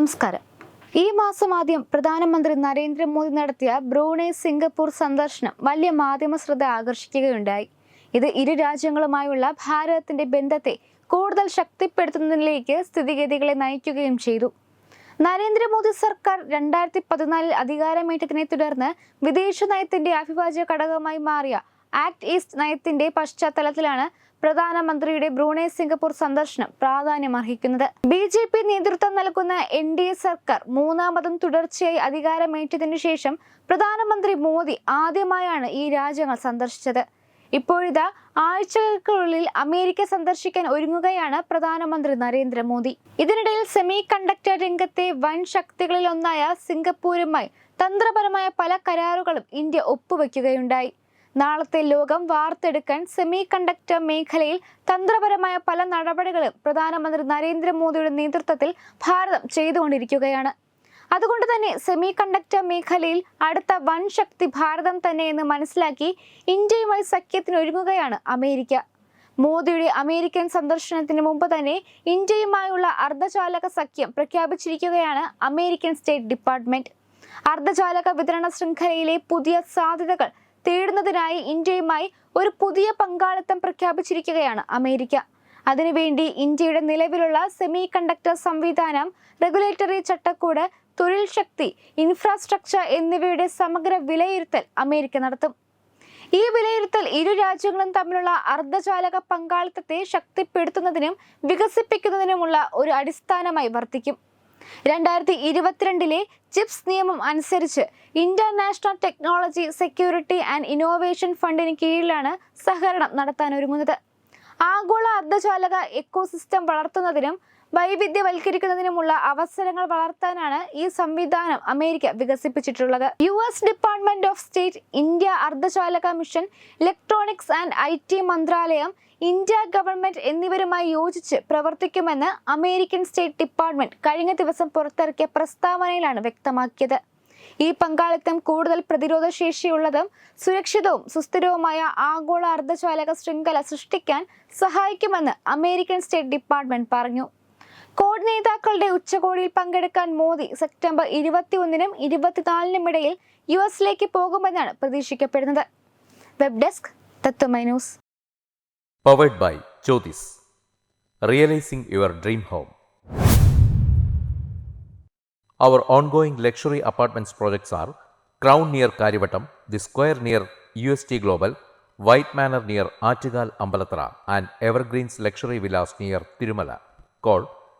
നമസ്കാരം. ഈ മാസം ആദ്യം പ്രധാനമന്ത്രി നരേന്ദ്രമോദി നടത്തിയ ബ്രൂണൈ സിംഗപ്പൂർ സന്ദർശനം വലിയ മാധ്യമ ശ്രദ്ധ ആകർഷിക്കുകയുണ്ടായി. ഇത് ഇരു രാജ്യങ്ങളുമായുള്ള ഭാരതത്തിന്റെ ബന്ധത്തെ കൂടുതൽ ശക്തിപ്പെടുത്തുന്നതിലേക്ക് സ്ഥിതിഗതികളെ നയിക്കുകയും ചെയ്തു. നരേന്ദ്രമോദി സർക്കാർ രണ്ടായിരത്തി പതിനാലിൽ അധികാരമേറ്റതിനെ തുടർന്ന് വിദേശ നയത്തിന്റെ അവിഭാജ്യ ഘടകമായി മാറിയ ആക്ട് ഈസ്റ്റ് നയത്തിന്റെ പശ്ചാത്തലത്തിലാണ് പ്രധാനമന്ത്രിയുടെ ബ്രൂണൈ സിംഗപ്പൂർ സന്ദർശനം പ്രാധാന്യമർഹിക്കുന്നത്. ബി ജെ പി നേതൃത്വം നൽകുന്ന എൻ ഡി എ സർക്കാർ മൂന്നാമതും തുടർച്ചയായി അധികാരമേറ്റതിനു ശേഷം പ്രധാനമന്ത്രി മോദി ആദ്യമായാണ് ഈ രാജ്യങ്ങൾ സന്ദർശിച്ചത്. ഇപ്പോഴിതാ ആഴ്ചകൾക്കുള്ളിൽ അമേരിക്ക സന്ദർശിക്കാൻ ഒരുങ്ങുകയാണ് പ്രധാനമന്ത്രി നരേന്ദ്രമോദി. ഇതിനിടയിൽ സെമി കണ്ടക്ടർ രംഗത്തെ വൻ ശക്തികളിലൊന്നായ സിംഗപ്പൂരുമായി തന്ത്രപരമായ പല കരാറുകളും ഇന്ത്യ ഒപ്പുവെക്കുകയുണ്ടായി. നാളത്തെ ലോകം വാർത്തെടുക്കാൻ സെമി കണ്ടക്ടർ മേഖലയിൽ തന്ത്രപരമായ പല നടപടികളും പ്രധാനമന്ത്രി നരേന്ദ്രമോദിയുടെ നേതൃത്വത്തിൽ ഭാരതം ചെയ്തുകൊണ്ടിരിക്കുകയാണ്. അതുകൊണ്ട് തന്നെ സെമി കണ്ടക്ടർ മേഖലയിൽ അടുത്ത വൻ ശക്തി ഭാരതം തന്നെ എന്ന് മനസ്സിലാക്കി ഇന്ത്യയുമായി സഖ്യത്തിനൊരുങ്ങുകയാണ് അമേരിക്ക. മോദിയുടെ അമേരിക്കൻ സന്ദർശനത്തിന് മുമ്പ് തന്നെ ഇന്ത്യയുമായുള്ള അർദ്ധചാലക സഖ്യം പ്രഖ്യാപിച്ചിരിക്കുകയാണ് അമേരിക്കൻ സ്റ്റേറ്റ് ഡിപ്പാർട്ട്മെന്റ്. അർദ്ധചാലക വിതരണ ശൃംഖലയിലെ പുതിയ സാധ്യതകൾ തേടുന്നതിനായി ഇന്ത്യയുമായി ഒരു പുതിയ പങ്കാളിത്തം പ്രഖ്യാപിച്ചിരിക്കുകയാണ് അമേരിക്ക. അതിനുവേണ്ടി ഇന്ത്യയുടെ നിലവിലുള്ള സെമി കണ്ടക്ടർ സംവിധാനം റെഗുലേറ്ററി ചട്ടക്കൂട് തൊഴിൽ ശക്തി ഇൻഫ്രാസ്ട്രക്ചർ എന്നിവയുടെ സമഗ്ര വിലയിരുത്തൽ അമേരിക്ക നടത്തും. ഈ വിലയിരുത്തൽ ഇരു രാജ്യങ്ങളും തമ്മിലുള്ള അർദ്ധചാലക പങ്കാളിത്തത്തെ ശക്തിപ്പെടുത്തുന്നതിനും വികസിപ്പിക്കുന്നതിനുമുള്ള ഒരു അടിസ്ഥാനമായി വർത്തിക്കും. രണ്ടായിരത്തി ഇരുപത്തിരണ്ടിലെ ചിപ്സ് നിയമം അനുസരിച്ച് international technology security and innovation ഫണ്ടിന് കീഴിലാണ് സഹകരണം നടത്താൻ ഒരുങ്ങുന്നത്. ആഗോള അർദ്ധചാലക എക്കോസിസ്റ്റം വളർത്തുന്നതിനും വൈവിധ്യവൽക്കരിക്കുന്നതിനുമുള്ള അവസരങ്ങൾ വളർത്താനാണ് ഈ സംവിധാനം America വികസിപ്പിച്ചിട്ടുള്ളത്. U S department of state India അർദ്ധചാലക mission electronics and I T മന്ത്രാലയം ഇന്ത്യ ഗവൺമെന്റ് എന്നിവരുമായി യോജിച്ച് പ്രവർത്തിക്കുമെന്ന് അമേരിക്കൻ സ്റ്റേറ്റ് ഡിപ്പാർട്ട്മെന്റ് കഴിഞ്ഞ ദിവസം പുറത്തിറക്കിയ പ്രസ്താവനയിലാണ് വ്യക്തമാക്കിയത്. ഈ പങ്കാളിത്തം കൂടുതൽ പ്രതിരോധ ശേഷിയുള്ളതും സുരക്ഷിതവും സുസ്ഥിരവുമായ ആഗോള അർദ്ധചാലക ശൃംഖല സൃഷ്ടിക്കാൻ സഹായിക്കുമെന്ന് അമേരിക്കൻ സ്റ്റേറ്റ് ഡിപ്പാർട്ട്മെന്റ് പറഞ്ഞു. കോഡ് നേതാക്കളുടെ ഉച്ചകോടിയിൽ പങ്കെടുക്കാൻ മോദി സെപ്റ്റംബർ ഇരുപത്തിയൊന്നിനും ഇരുപത്തിനാലിനും ഇടയിൽ യു എസിലേക്ക് പോകുമെന്നാണ് പ്രതീക്ഷിക്കപ്പെടുന്നത് web desk Tatwamayi news powered by Jyothis realising your dream home Our ongoing luxury apartments projects are Crown near Karivattam, The Square near UST Global, White Manor near Achigal Ambalatra,